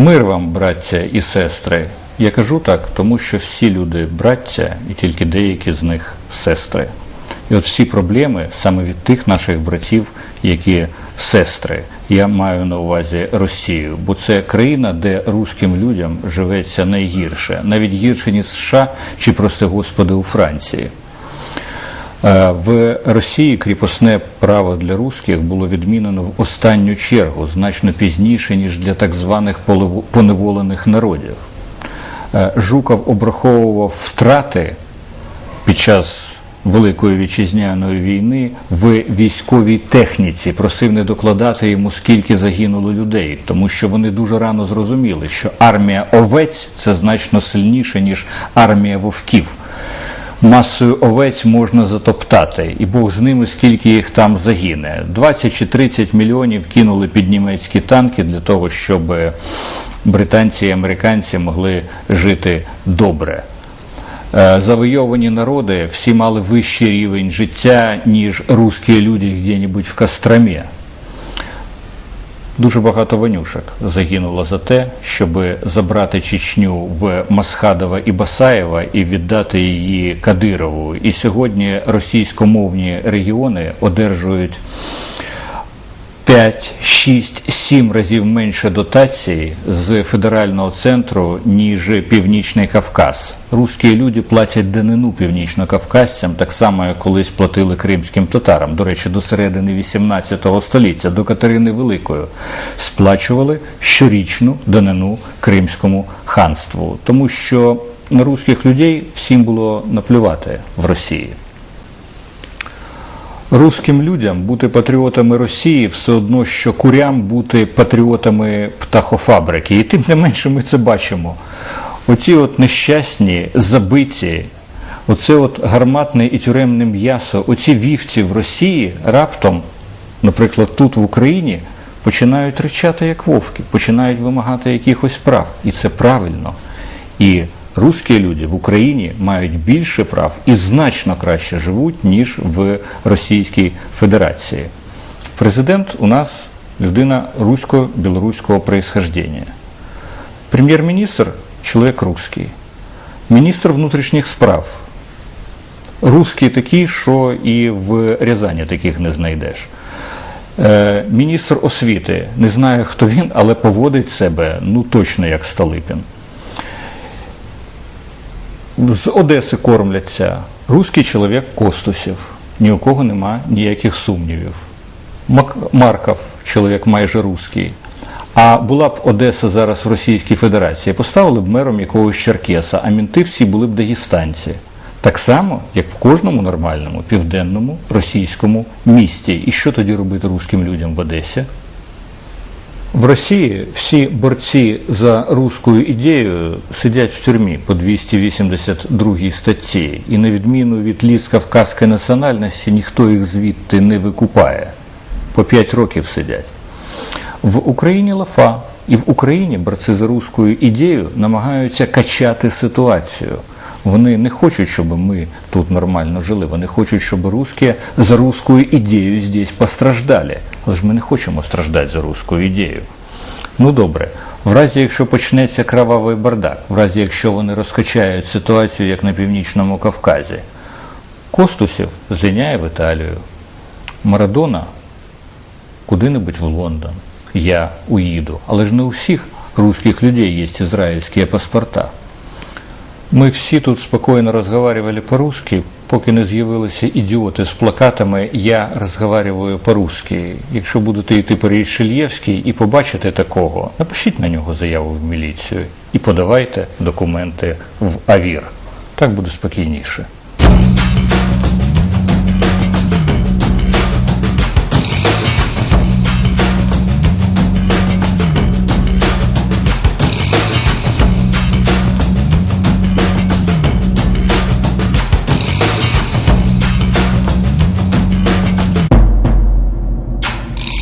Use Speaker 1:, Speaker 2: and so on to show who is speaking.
Speaker 1: Мир вам, браття і сестри. Я кажу так, тому що всі люди браття, і тільки деякі з них сестри. І от всі проблеми саме від тих наших братів, які сестри. Я маю на увазі Росію, бо це країна, де руським людям живеться найгірше, навіть гірше ніж США чи прости господи у Франції. Е, В Росії кріпосне право для русських було відмінено в останню чергу, значно пізніше, ніж для так званих поневолених народів. Е, Жуков обраховував втрати під час Великої вітчизняної війни в військовій техніці, просив не докладати йому, скільки загинуло людей, тому що вони дуже рано зрозуміли, що армія овець це значно сильніше, ніж армія вовків. Масою овець можна затоптати, і Бог з ними, скільки їх там загине. 20 чи 30 мільйонів кинули під німецькі танки для того, щоб британці і американці могли жити добре. Е, Завойовані народи всі мали вищий рівень життя, ніж русські люди где-нибудь в Костромі. Дуже багато вонюшок загинуло за те, щоб забрати Чечню в Масхадова і Басаєва і віддати її Кадирову. І сьогодні російськомовні регіони одержують 5, 6, 7 разів менше дотацій з федерального центру, ніж Північний Кавказ. Русські люди платять данину північнокавказцям, так само, як колись платили кримським татарам. До речі, до середини 18 століття, до Катерини Великої, сплачували щорічну данину Кримському ханству, тому що на русських людей всім було наплювати в Росії. Руським людям бути патріотами Росії все одно, що курям бути патріотами птахофабрики. І тим не менше ми це бачимо. Оці от нещасні, забиті, оце от гарматне і тюремне м'ясо, оці вівці в Росії раптом, наприклад, тут в Україні, починають ричати як вовки, починають вимагати якихось прав. І це правильно. І русські люди в Україні мають більше прав і значно краще живуть, ніж в Російській Федерації. Президент у нас людина русько-білоруського происхождения. Прем'єр-міністр чоловік русський. Міністр внутрішніх справ. Русський такий, що і в Рязані таких не знайдеш. Е, Міністр освіти, не знаю, хто він, але поводить себе ну точно як Столипін. З Одеси кормляться руський чоловік Костусів. Ні у кого нема ніяких сумнівів. Марков, чоловік майже русський. А була б Одеса зараз в Російській Федерації, поставили б мером якогось Черкеса, а мінти всі були б дагестанці. Так само, як в кожному нормальному південному російському місті. І що тоді робити руським людям в Одесі? В Росії всі борці за руську ідею сидять в тюрмі по 282 статті, і на відміну від ліс кавказької національності ніхто їх звідти не викупає. По 5 років сидять. В Україні лафа, і в Україні борці за руську ідею намагаються качати ситуацію. Вони не хочуть, щоб ми тут нормально жили. Вони хочуть, щоб русські за руську ідею здесь постраждали. Але ж ми не хочемо страждати за руську ідею. Ну добре, в разі, якщо почнеться кровавий бардак, в разі, якщо вони розкачають ситуацію, як на Північному Кавказі, Костусів зліняє в Італію, Марадона куди-небудь в Лондон. Я уїду. Але ж не у всіх русских людей є ізраїльські паспорта. Ми всі тут спокійно розмовляли по-русски, поки не з'явилися ідіоти з плакатами Я розмовляю по-русски. Якщо будете йти по Рішельєвській і побачите такого, напишіть на нього заяву в міліцію і подавайте документи в АВІР. Так буде спокійніше.